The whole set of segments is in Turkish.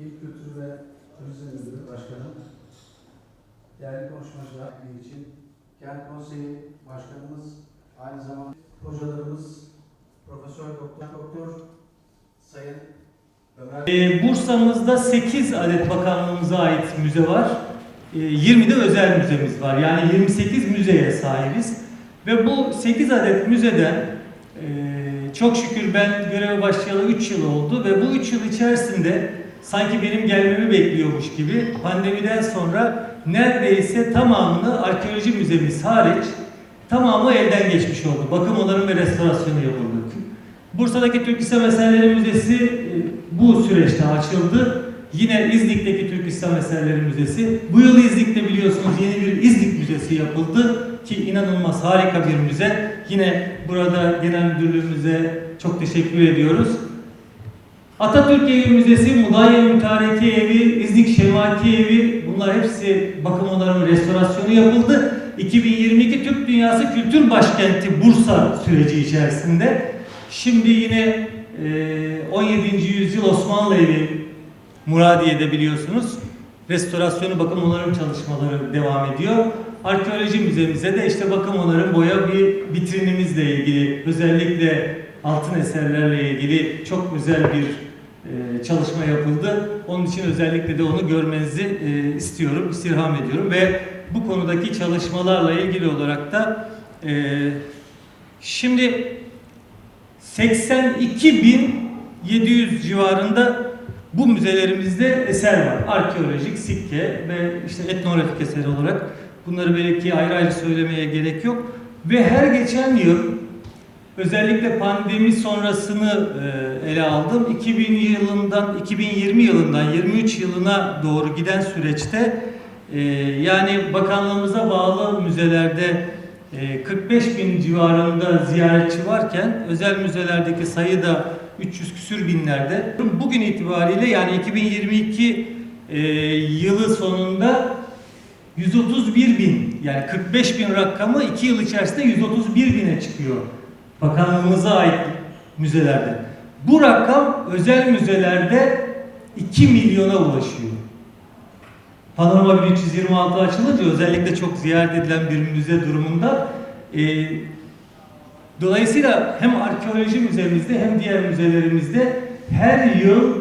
İl Kültür ve Turizm Müdürü Başkanım, değerli konuşmacılar için Kent Konseyi Başkanımız, aynı zamanda hocalarımız, Profesör Doktor Doktor Sayın Ömer Ee, Bursa'mızda 8 adet bakanlığımıza ait müze var. Ee, 20 de özel müzemiz var. Yani 28 müzeye sahibiz. Ve bu 8 adet müzeden e, çok şükür ben göreve başlayalı 3 yıl oldu ve bu 3 yıl içerisinde sanki benim gelmemi bekliyormuş gibi pandemiden sonra neredeyse tamamını arkeoloji müzemiz hariç tamamı elden geçmiş oldu. Bakım onarım ve restorasyonu yapıldı. Bursa'daki Türk İslam Eserleri Müzesi e, bu süreçte açıldı. Yine İznik'teki Türk İslam Eserleri Müzesi. Bu yıl İznik'te biliyorsunuz yeni bir İznik Müzesi yapıldı ki inanılmaz harika bir müze. Yine burada genel müdürlüğümüze çok teşekkür ediyoruz. Atatürk Evi Müzesi, Mudanya Mütareke Evi, İznik Şemaki Evi bunlar hepsi bakım onarım restorasyonu yapıldı. 2022 Türk Dünyası Kültür Başkenti Bursa süreci içerisinde. Şimdi yine e, 17. yüzyıl Osmanlı Evi Muradiye'de biliyorsunuz restorasyonu bakım onarım çalışmaları devam ediyor. Arkeoloji müzemize de işte bakım onarım boya bir vitrinimizle ilgili özellikle altın eserlerle ilgili çok güzel bir e, çalışma yapıldı. Onun için özellikle de onu görmenizi e, istiyorum, istirham ediyorum ve bu konudaki çalışmalarla ilgili olarak da e, şimdi 82.700 civarında bu müzelerimizde eser var. Arkeolojik, sikke ve işte etnografik eser olarak. Bunları belki ayrı ayrı söylemeye gerek yok. Ve her geçen yıl özellikle pandemi sonrasını e, ele aldım. 2000 yılından 2020 yılından 23 yılına doğru giden süreçte e, yani bakanlığımıza bağlı müzelerde e, 45 bin civarında ziyaretçi varken özel müzelerdeki sayı da 300 küsür binlerde. Bugün itibariyle yani 2022 e, yılı sonunda 131 bin yani 45 bin rakamı 2 yıl içerisinde 131 bine çıkıyor. Bakanlığımıza ait müzelerde. Bu rakam özel müzelerde 2 milyona ulaşıyor. Panorama 1326 açılınca özellikle çok ziyaret edilen bir müze durumunda e, dolayısıyla hem arkeoloji müzemizde hem diğer müzelerimizde her yıl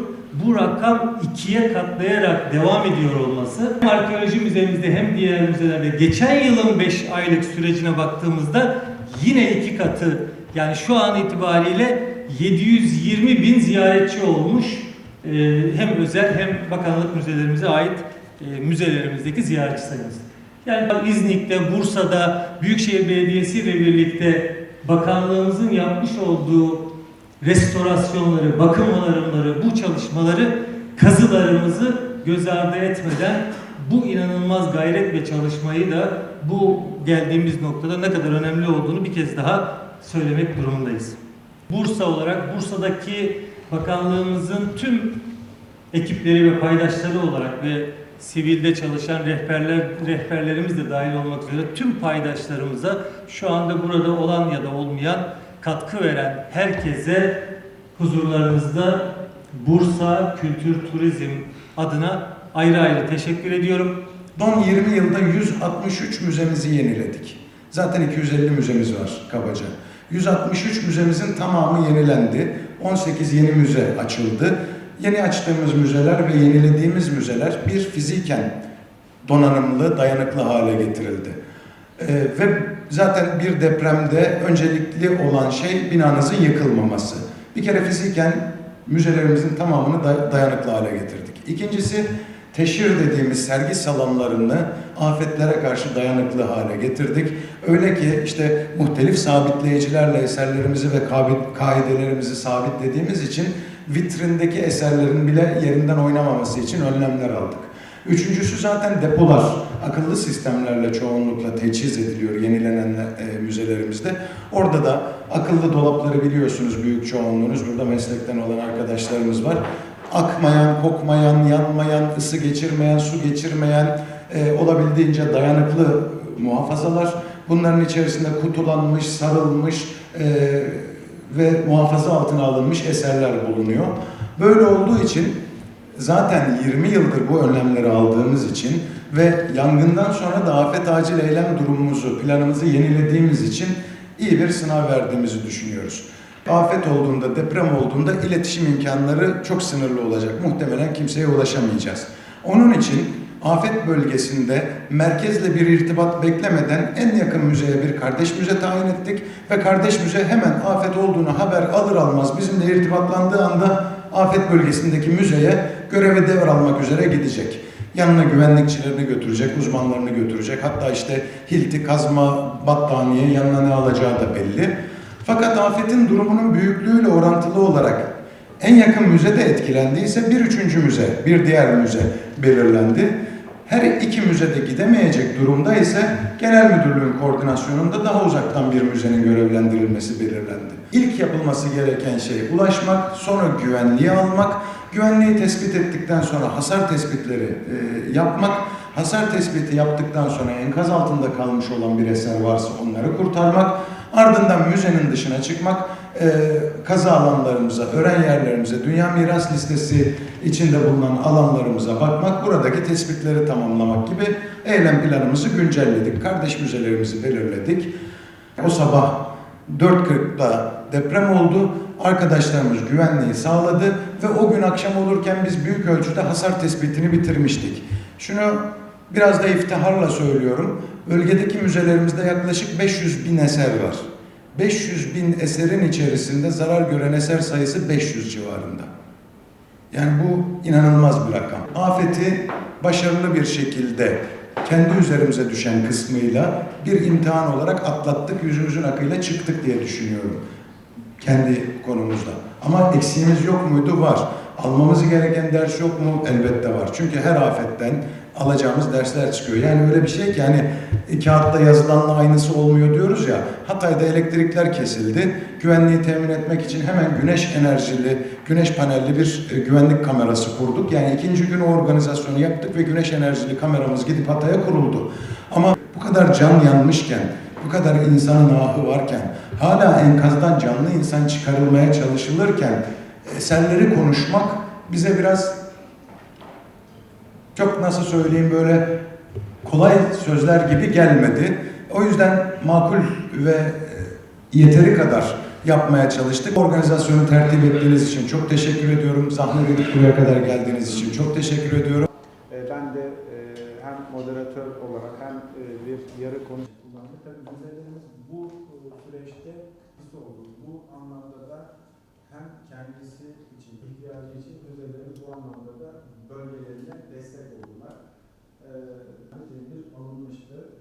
bu rakam ikiye katlayarak devam ediyor olması hem arkeoloji müzemizde hem diğer müzelerde geçen yılın 5 aylık sürecine baktığımızda yine iki katı yani şu an itibariyle 720 bin ziyaretçi olmuş Ee, hem özel hem bakanlık müzelerimize ait e, müzelerimizdeki ziyaretçi sayımız. Yani İznik'te, Bursa'da Büyükşehir Belediyesi ile birlikte bakanlığımızın yapmış olduğu restorasyonları, bakım onarımları, bu çalışmaları, kazılarımızı göz ardı etmeden bu inanılmaz gayret ve çalışmayı da bu geldiğimiz noktada ne kadar önemli olduğunu bir kez daha söylemek durumundayız. Bursa olarak Bursa'daki bakanlığımızın tüm ekipleri ve paydaşları olarak ve sivilde çalışan rehberler rehberlerimiz de dahil olmak üzere tüm paydaşlarımıza şu anda burada olan ya da olmayan katkı veren herkese huzurlarınızda Bursa Kültür Turizm adına ayrı ayrı teşekkür ediyorum. Son 20 yılda 163 müzemizi yeniledik. Zaten 250 müzemiz var kabaca. 163 müzemizin tamamı yenilendi. 18 yeni müze açıldı. Yeni açtığımız müzeler ve yenilediğimiz müzeler bir fiziken donanımlı, dayanıklı hale getirildi. Ee, ve zaten bir depremde öncelikli olan şey binanızın yıkılmaması. Bir kere fiziken müzelerimizin tamamını da- dayanıklı hale getirdik. İkincisi teşhir dediğimiz sergi salonlarını afetlere karşı dayanıklı hale getirdik. Öyle ki işte muhtelif sabitleyicilerle eserlerimizi ve kaidelerimizi sabitlediğimiz için vitrindeki eserlerin bile yerinden oynamaması için önlemler aldık. Üçüncüsü zaten depolar. Akıllı sistemlerle çoğunlukla teçhiz ediliyor yenilenen e, müzelerimizde. Orada da akıllı dolapları biliyorsunuz büyük çoğunluğunuz. Burada meslekten olan arkadaşlarımız var. Akmayan, kokmayan, yanmayan, ısı geçirmeyen, su geçirmeyen, e, olabildiğince dayanıklı muhafazalar. Bunların içerisinde kutulanmış, sarılmış e, ve muhafaza altına alınmış eserler bulunuyor. Böyle olduğu için zaten 20 yıldır bu önlemleri aldığımız için ve yangından sonra da afet acil eylem durumumuzu, planımızı yenilediğimiz için iyi bir sınav verdiğimizi düşünüyoruz. Afet olduğunda, deprem olduğunda iletişim imkanları çok sınırlı olacak. Muhtemelen kimseye ulaşamayacağız. Onun için afet bölgesinde merkezle bir irtibat beklemeden en yakın müzeye bir kardeş müze tayin ettik ve kardeş müze hemen afet olduğunu haber alır almaz bizimle irtibatlandığı anda afet bölgesindeki müzeye görevi devralmak üzere gidecek. Yanına güvenlikçilerini götürecek, uzmanlarını götürecek. Hatta işte hilti, kazma, battaniye yanına ne alacağı da belli. Fakat afetin durumunun büyüklüğüyle orantılı olarak en yakın müze de etkilendiyse bir üçüncü müze, bir diğer müze belirlendi. Her iki müzede gidemeyecek durumda ise genel müdürlüğün koordinasyonunda daha uzaktan bir müzenin görevlendirilmesi belirlendi. İlk yapılması gereken şey ulaşmak, sonra güvenliği almak, güvenliği tespit ettikten sonra hasar tespitleri e, yapmak, hasar tespiti yaptıktan sonra enkaz altında kalmış olan bir eser varsa onları kurtarmak, ardından müzenin dışına çıkmak, e, kaza alanlarımıza, öğren yerlerimize, dünya miras listesi içinde bulunan alanlarımıza bakmak, buradaki tespitleri tamamlamak gibi eylem planımızı güncelledik. Kardeş müzelerimizi belirledik. O sabah 4.40'da deprem oldu. Arkadaşlarımız güvenliği sağladı ve o gün akşam olurken biz büyük ölçüde hasar tespitini bitirmiştik. Şunu biraz da iftiharla söylüyorum. Bölgedeki müzelerimizde yaklaşık 500 bin eser var. 500 bin eserin içerisinde zarar gören eser sayısı 500 civarında. Yani bu inanılmaz bir rakam. Afeti başarılı bir şekilde kendi üzerimize düşen kısmıyla bir imtihan olarak atlattık, yüzümüzün akıyla çıktık diye düşünüyorum. Kendi konumuzda. Ama eksiğimiz yok muydu? Var. Almamız gereken ders yok mu? Elbette var. Çünkü her afetten alacağımız dersler çıkıyor. Yani öyle bir şey ki yani e, kağıtta yazılanla aynısı olmuyor diyoruz ya. Hatay'da elektrikler kesildi. Güvenliği temin etmek için hemen güneş enerjili, güneş panelli bir e, güvenlik kamerası kurduk. Yani ikinci gün o organizasyonu yaptık ve güneş enerjili kameramız gidip Hatay'a kuruldu. Ama bu kadar can yanmışken, bu kadar insanın ahı varken, hala enkazdan canlı insan çıkarılmaya çalışılırken eserleri konuşmak bize biraz çok nasıl söyleyeyim böyle kolay sözler gibi gelmedi. O yüzden makul ve e, yeteri kadar yapmaya çalıştık. Organizasyonu tertip ettiğiniz için çok teşekkür ediyorum. Zahmet edip buraya kadar geldiğiniz için çok teşekkür ediyorum. Ben de hem moderatör olarak hem e, bir yarı konuş kullandık. Tabii müzelerimiz bu e, süreçte biz olduk. Bu anlamda da hem kendisi için, ihtiyacı için müzelerimiz şu anlamda da bölgelerine destek oldular. Ee, alınmıştı.